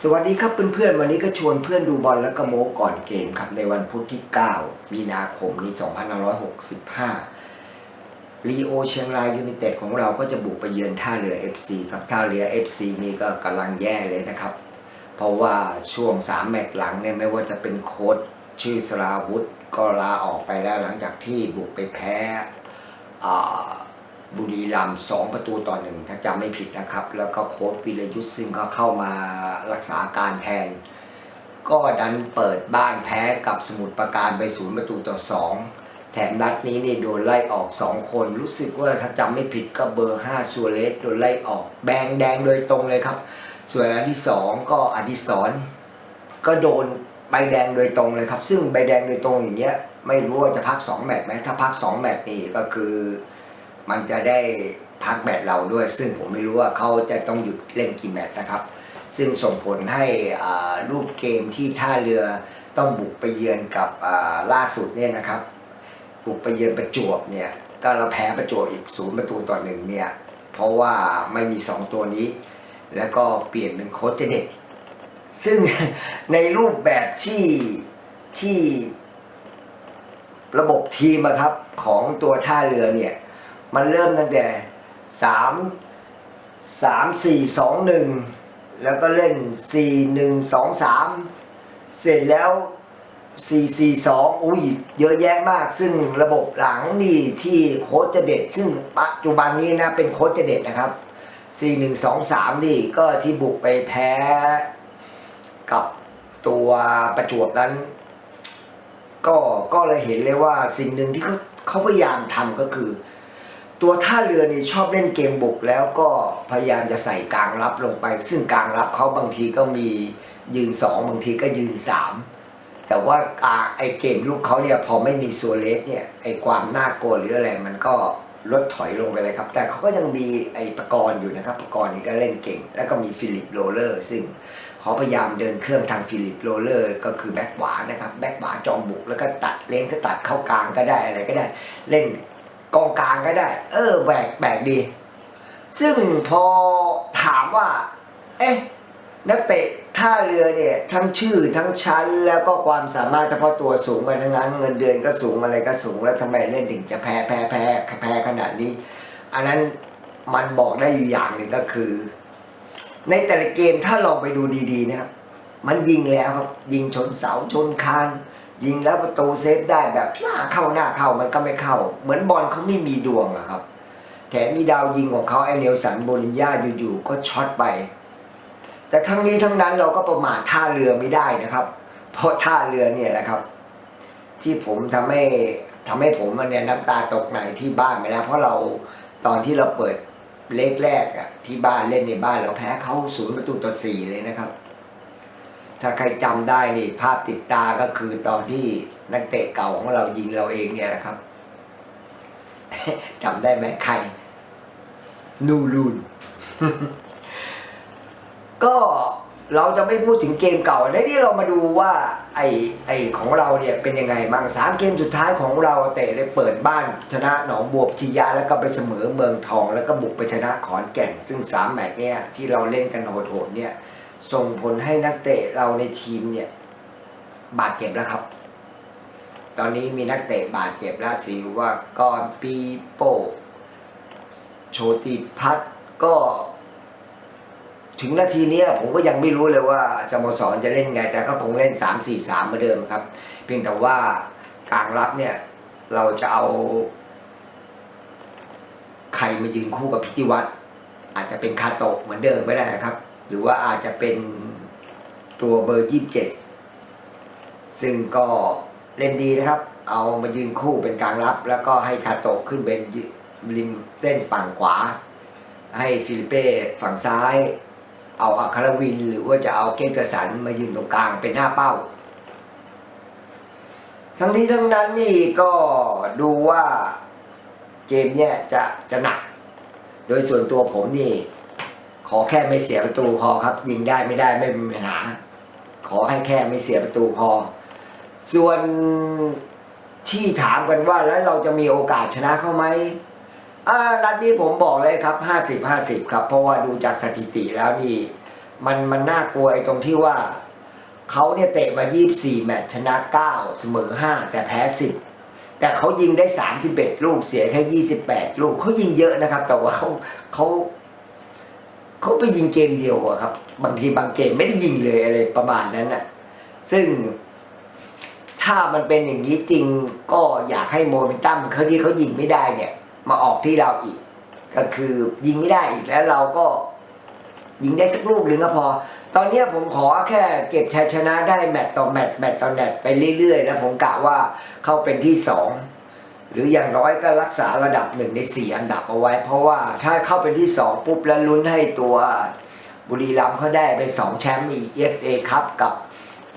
สวัสดีครับเพื่อนๆ วันนี้ก็ชวนเพื่อนดูบอลแล้วก็โม้ก่อนเกมครับ ในวันพุธที่ 9 มีนาคมนี้2565ลีโอเชียงรายยูไนเต็ดของเราก็จะบุกไปเยือนท่าเรือ FC ครับท่าเรือ FC นี่ก็กำลังแย่เลยนะครับ เพราะว่าช่วง 3 แมตช์หลังเนี่ยไม่ว่าจะเป็นโค้ชชื่อสราวุธก็ลาออกไปแล้วหลังจากที่บุกไปแพ้อ่า บุรีรัมย์สองประตูต่อหนึ่งถ้าจำไม่ผิดนะครับ แล้วก็โค้ชวิรยุทธ์ซึ่งก็เข้ามารักษาการแทน ก็ดันเปิดบ้านแพ้กับสมุทรปราการไปศูนย์ประตูต่อสองแถมนัดนี้นี่โดนไล่ออกสองคน รู้สึกว่าถ้าจำไม่ผิดก็เบอร์ห้าซัวเรสโดนไล่ออกแบงแดงโดยตรงเลยครับ ส่วนอันที่สองก็อดิศรก็โดนใบแดงโดยตรงเลยครับ ซึ่งใบแดงโดยตรงอย่างเงี้ยไม่รู้ว่าจะพักสองแมตช์ไหมถ้าพักสองแมตช์นี่ก็คือ มันจะได้พักแมตช์เราด้วย ซึ่งผมไม่รู้ว่าเขาจะต้องหยุดเล่นกี่แมตช์นะครับ ซึ่งส่งผลให้รูปเกมที่ท่าเรือต้องบุกไปเยือนกับล่าสุดเนี่ยนะครับ บุกไปเยือนประจวบเนี่ยก็เราแพ้ประจวบอีกศูนย์ประตูต่อหนึ่งเนี่ยเพราะว่าไม่มีสองตัวนี้ แล้วก็เปลี่ยนเป็นโค้ชเจเด็กซึ่งในรูปแบบที่ที่ระบบทีมครับของตัวท่าเรือเนี่ย มันเริ่มตั้งแต่สามสามสี่สองหนึ่งแล้วก็เล่นสี่หนึ่งสองสามเสร็จแล้วสี่สี่สองอุ้ยเยอะแยะมาก ซึ่งระบบหลังนี่ที่โค้ชเจเด็ด ซึ่งปัจจุบันนี้นะเป็นโค้ชเจเด็ดนะครับสี่หนึ่งสองสามนี่ก็ที่บุกไปแพ้กับตัวประจวบนั้น ก็ก็เลยเห็นเลยว่าสิ่งหนึ่งที่เขาเขาพยายามทำก็คือ ตัวท่าเรือนี่ชอบเล่นเกมบุกแล้วก็พยายามจะใส่กลางรับลงไป ซึ่งกลางรับเขาบางทีก็มียืนสองบางทีก็ยืนสามแต่ว่าอไอเกมลูกเขาเนี่ยพอไม่มีซัวเรสเนี่ยไอความน่ากลัวหรืออะไรมันก็ลดถอยลงไปเลยครับ แต่เขาก็ยังมีไอประกรณ์อยู่นะครับ ประกรณ์นี่ก็เล่นเก่ง แล้วก็มีฟิลิปโรเลอร์ ซึ่งเขาพยายามเดินเครื่องทางฟิลิปโรเลอร์ ก็คือแบ็กขวานะครับ แบ็กขวาจอมบุก แล้วก็ตัดเลนก็ตัดเข้ากลางก็ได้อะไรก็ได้ เล่น กองกลางก็ได้ เออแบกแบกดี ซึ่งพอถามว่า เอ๊ะนักเตะท่าเรือเนี่ยทั้งชื่อทั้งชั้นแล้วก็ความสามารถเฉพาะตัวสูงกันทั้งนั้น เงินเดือนก็สูงอะไรก็สูงแล้วทำไมเล่นถึงจะแพ้แพ้แพ้แพ้ขนาดนี้ อันนั้นมันบอกได้อยู่อย่างหนึ่งก็คือ ในแต่ละเกมถ้าลองไปดูดีๆนะครับมันยิงแล้วครับยิงชนเสาชนคาน ยิงแล้วประตูเซฟได้แบบหน้าเข้าหน้าเข้ามันก็ไม่เข้า เหมือนบอลเขาไม่มีดวงอะครับแถมมีดาวยิงของเขาไอเนลสันโบลินญาอยู่ๆก็ช็อตไป แต่ทั้งนี้ทั้งนั้นเราก็ประมาทท่าเรือไม่ได้นะครับ เพราะท่าเรือเนี่ยแหละครับ ที่ผมทำให้ทำให้ผมมันเนี่ยน้ำตาตกในที่บ้านไปแล้ว เพราะเราตอนที่เราเปิดเลขแรกอะที่บ้านเล่นในบ้านเราแพ้เขาศูนย์ประตูต่อสี่เลยนะครับ ถ้าใครจำได้นี่ภาพติดตาก็คือตอนที่นักเตะเก่าของเรายิงเราเองเนี่ยนะครับจำได้ไหมใคร นูรูน ก็เราจะไม่พูดถึงเกมเก่าในที่เรามาดูว่าไอ้ไอ้ของเราเนี่ยเป็นยังไงบ้างสามเกมสุดท้ายของเราเตะได้เปิดบ้านชนะหนองบวบชิยะแล้วก็ไปเสมอเมืองทอง แล้วก็บุกไปชนะขอนแก่น ซึ่งสามแมตช์เนี่ยที่เราเล่นกันโหดๆเนี่ย ส่งผลให้นักเตะเราในทีมเนี่ย บาดเจ็บแล้วครับ ตอนนี้มีนักเตะบาดเจ็บแล้วสิว่ากรปีโป้โชติพัฒก็ ถึงนาทีเนี้ยผมก็ยังไม่รู้เลยว่าสโมสรจะเล่นไง แต่ก็คงเล่น 3 4 3เหมือนเดิมครับ เพียงแต่ว่ากลางรับเนี่ย เราจะเอา ใครมายืนคู่กับพิธิวัตรอาจจะเป็นคาโตะเหมือนเดิมไม่ได้นะครับ หรือว่าอาจจะเป็นตัวเบอร์ยี่สิบเจ็ดซึ่งก็เล่นดีนะครับ เอามายืนคู่เป็นกลางรับ แล้วก็ให้คาโตะขึ้นเป็นริมเส้นฝั่งขวา ให้ฟิลิเป้ฝั่งซ้าย เอาอัคารวิน หรือว่าจะเอาเกตกระสันมายืนตรงกลางเป็นหน้าเป้า ทั้งนี้ทั้งนั้นนี่ก็ดูว่าเกมเนี่ยจะจะหนัก โดยส่วนตัวผมนี่ อแค่ไม่เสียประตูพอครับ ยิงได้ไม่ได้ไม่มีปัญหา ขอให้แค่ไม่เสียประตูพอ ส่วนที่ถามกันว่าแล้วเราจะมีโอกาสชนะเขาไหมอ่านัดนี้ผมบอกเลยครับ 50 50 ครับ เพราะว่าดูจากสถิติแล้วนี่ มันมันน่ากลัวไอ้ตรงที่ว่าเขาเนี่ยเตะมา 24 แมตช์ชนะ 9 เสมอ 5 แต่แพ้ 10 แต่เขายิงได้ 31 ลูกเสียแค่ 28 ลูกเขายิงเยอะนะครับ แต่ว่าเขาเขา เขาไปยิงเกมเดียวอะครับ บางทีบางเกมไม่ได้ยิงเลยอะไรประมาณนั้นน่ะซึ่งถ้ามันเป็นอย่างนี้จริงก็อยากให้โมเมนตัมเขาที่เขายิงไม่ได้เนี่ย มาออกที่เราอีก ก็คือยิงไม่ได้อีกแล้วเราก็ยิงได้สักลูกหนึ่งก็พอ ตอนนี้ผมขอแค่เก็บชัยชนะได้แมตต์ต่อแมตต์แมตต์ต่อแมตต์ไปเรื่อยๆ แล้วผมกะว่าเข้าเป็นที่สอง หรืออย่างน้อยก็รักษาระดับหนึ่งในสี่อันดับเอาไว้ เพราะว่าถ้าเข้าเป็นที่สองปุ๊บแล้วลุ้นให้ตัวบุรีรัมย์เขาได้ไปสองแชมป์อีก FA ครับกับ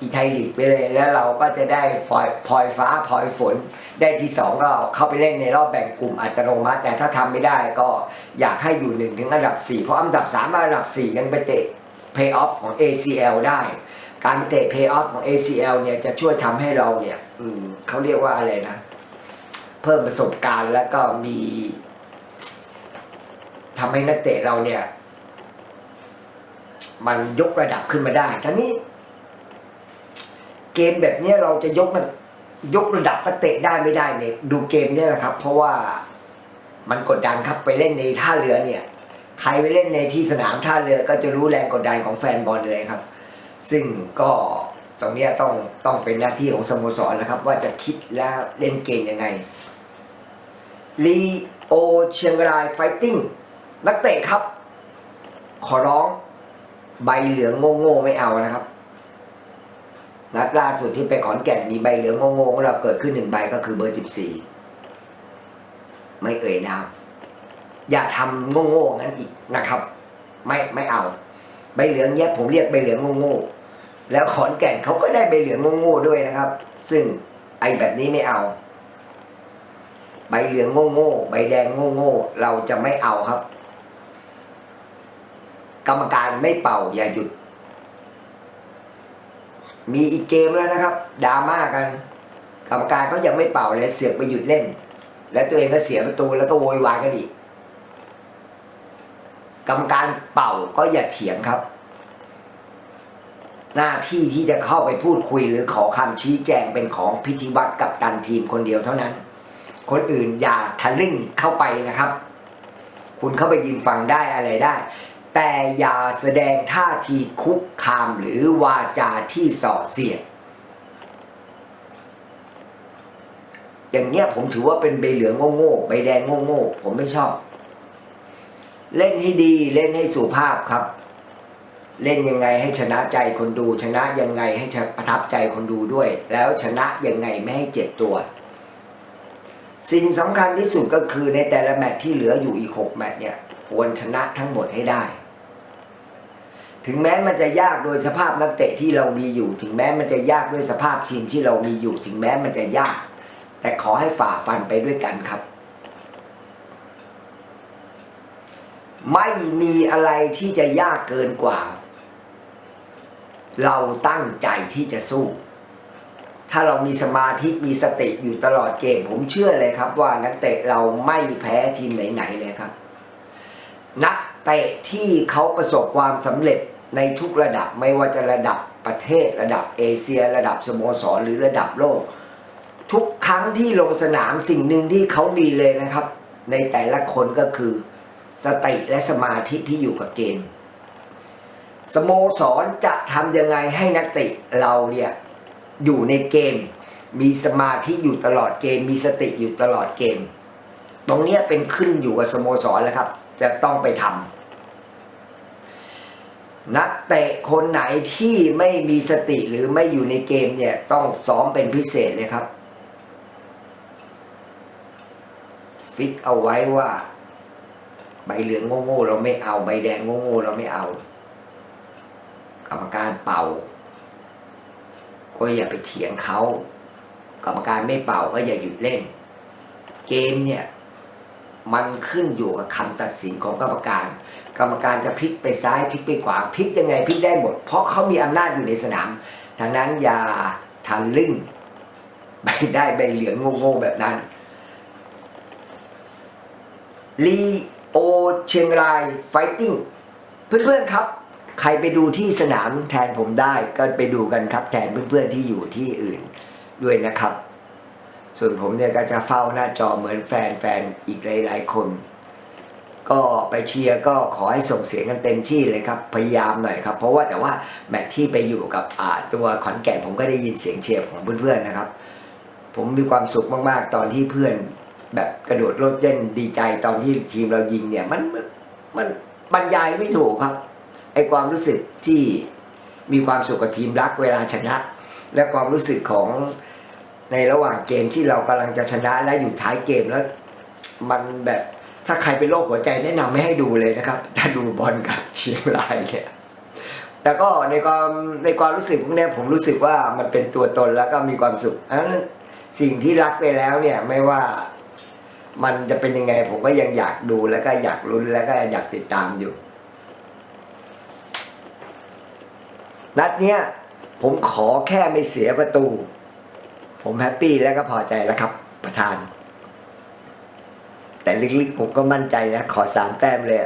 อีไทยลีกไปเลย แล้วเราก็จะได้พลอยพลอยฟ้าพลอยฝน ได้ที่สองก็เข้าไปเล่นในรอบแบ่งกลุ่มอัตโนมัติ แต่ถ้าทำไม่ได้ก็อยากให้อยู่หนึ่งถึงอันดับสี่เพราะอันดับสามอันดับสี่ยังไปเตะ Play off ของ ACL ได้ การเตะ Play off ของ ACL เนี่ยจะช่วยทำให้เราเนี่ยอืมเขาเรียกว่าอะไรนะ เพิ่มประสบการณ์ แล้วก็มีทำให้นักเตะเราเนี่ย มันยกระดับขึ้นมาได้ทีนี้ เกมแบบนี้เราจะยกมันยกระดับนักเตะได้ไม่ได้เนี่ยดูเกมเนี่ยแหละครับ เพราะว่ามันกดดันครับไปเล่นในท่าเรือเนี่ย ใครไปเล่นในที่สนามท่าเรือก็จะรู้แรงกดดันของแฟนบอลเลยครับ ซึ่งก็ตรงนี้ต้องต้องเป็นหน้าที่ของสโมสรแล้วครับ ว่าจะคิดและเล่นเกมยังไง ลีโอเชียงรายไฟติ้งนักเตะครับ ขอร้องใบเหลืองโง่ๆไม่เอานะครับนัดล่าสุดที่ไปขอนแก่นมีใบเหลืองโง่ๆของเราเกิดขึ้นหนึ่งใบก็คือเบอร์สิบสี่ไม่เอ่ยนามอย่าทำโง่ๆงั้นอีกนะครับ ไม่ไม่เอา ใบเหลืองเนี้ยผมเรียกใบเหลืองโง่ๆแล้วขอนแก่นเขาก็ได้ใบเหลืองโง่ๆด้วยนะครับ ซึ่งไอ้แบบนี้ไม่เอา ใบเหลืองโง่ๆใบแดงโง่ๆเราจะไม่เอาครับ กรรมการไม่เป่าอย่าหยุด มีอีกเกมแล้วนะครับดราม่ากัน กรรมการเขายังไม่เป่าเลยเสือกไปหยุดเล่น แล้วตัวเองก็เสียประตูแล้วก็โวยวายกันอีกกรรมการเป่าก็อย่าเถียงครับ หน้าที่ที่จะเข้าไปพูดคุยหรือขอคำชี้แจงเป็นของพิธีวัตรกับตันทีมคนเดียวเท่านั้น คนอื่นอย่าทะลึ่งเข้าไปนะครับ คุณเข้าไปยืนฟังได้อะไรได้ แต่อย่าแสดงท่าทีคุกคามหรือวาจาที่ส่อเสียดอย่างเนี้ยผมถือว่าเป็นใบเหลืองโง่ๆใบแดงโง่ๆผมไม่ชอบ เล่นให้ดีเล่นให้สุภาพครับ เล่นยังไงให้ชนะใจคนดู ชนะยังไงให้ประทับใจคนดูด้วย แล้วชนะยังไงไม่ให้เจ็บตัว สิ่งสำคัญที่สุดก็คือในแต่ละแมตช์ที่เหลืออยู่อีกหกแมตช์เนี่ยควรชนะทั้งหมดให้ได้ ถึงแม้มันจะยากโดยสภาพนักเตะที่เรามีอยู่ ถึงแม้มันจะยากด้วยสภาพทีมที่เรามีอยู่ ถึงแม้มันจะยาก แต่ขอให้ฝ่าฟันไปด้วยกันครับ ไม่มีอะไรที่จะยากเกินกว่า เราตั้งใจที่จะสู้ ถ้าเรามีสมาธิมีสติอยู่ตลอดเกม ผมเชื่อเลยครับว่านักเตะเราไม่แพ้ทีมไหนๆเลยครับ นักเตะที่เขาประสบความสำเร็จในทุกระดับไม่ว่าจะระดับประเทศระดับเอเชีย ระดับสโมสรหรือระดับโลก ทุกครั้งที่ลงสนามสิ่งหนึ่งที่เขามีเลยนะครับ ในแต่ละคนก็คือ สติและสมาธิที่อยู่กับเกม สโมสรจะทำยังไงให้นักเตะเราเนี่ย อยู่ในเกม มีสมาธิอยู่ตลอดเกม มีสติอยู่ตลอดเกม ตรงนี้เป็นขึ้นอยู่กับสโมสรแล้วครับ จะต้องไปทำนักเตะคนไหนที่ไม่มีสติหรือไม่อยู่ในเกมเนี่ยต้องซ้อมเป็นพิเศษเลยครับฟิกเอาไว้ว่า ใบเหลืองโง่ๆเราไม่เอา ใบแดงโง่ๆเราไม่เอา กรรมการเป่า ก็อย่าไปเถียงเขากรรมการไม่เป่าก็อย่าหยุดเล่น เกมเนี่ย มันขึ้นอยู่กับคำตัดสินของกรรมการ กรรมการจะพลิกไปซ้ายพลิกไปขวาพลิกยังไงพลิกได้หมด เพราะเขามีอำนาจอยู่ในสนามดังนั้นอย่าทันลึ่งใบได้ใบเหลืองโง่ๆแบบนั้นลีโอเชียงรายไฟติ้งเพื่อนๆครับ ใครไปดูที่สนามแทนผมได้ก็ไปดูกันครับแทนเพื่อนๆที่อยู่ที่อื่นด้วยนะครับ ส่วนผมเนี่ยก็จะเฝ้าหน้าจอเหมือนแฟนๆอีกหลาย ๆ คน ก็ไปเชียร์ก็ขอให้ส่งเสียงกันเต็มที่เลยครับพยายามหน่อยครับ เพราะว่าแต่ว่าแมตที่ไปอยู่กับตัวขอนแก่นผมก็ได้ยินเสียงเชียร์ของเพื่อนๆนะครับ ผมมีความสุขมากๆ ตอนที่เพื่อนแบบกระโดดโลดเต้นดีใจตอนที่ทีมเรายิงเนี่ยมันมันบรรยายไม่ถูกครับ ไอความรู้สึกที่มีความสุขกับทีมรักเวลาชนะ และความรู้สึกของในระหว่างเกมที่เรากำลังจะชนะและอยู่ท้ายเกมแล้ว มันแบบถ้าใครเป็นโรคหัวใจแนะนำไม่ให้ดูเลยนะครับ ถ้าดูบอลกับเชียงรายเนี่ยแต่ก็ในความในความรู้สึกพวกนี้ผมรู้สึกว่ามันเป็นตัวตนแล้วก็มีความสุขอันสิ่งที่รักไปแล้วเนี่ยไม่ว่ามันจะเป็นยังไงผมก็ยังอยากดูแล้วก็อยากลุ้นแล้วก็อยากติดตามอยู่ นัดเนี้ยผมขอแค่ไม่เสียประตู ผมแฮปปี้แล้วก็พอใจแล้วครับ ประธาน แต่ลึกๆผมก็มั่นใจนะ ขอสามแต้มเลย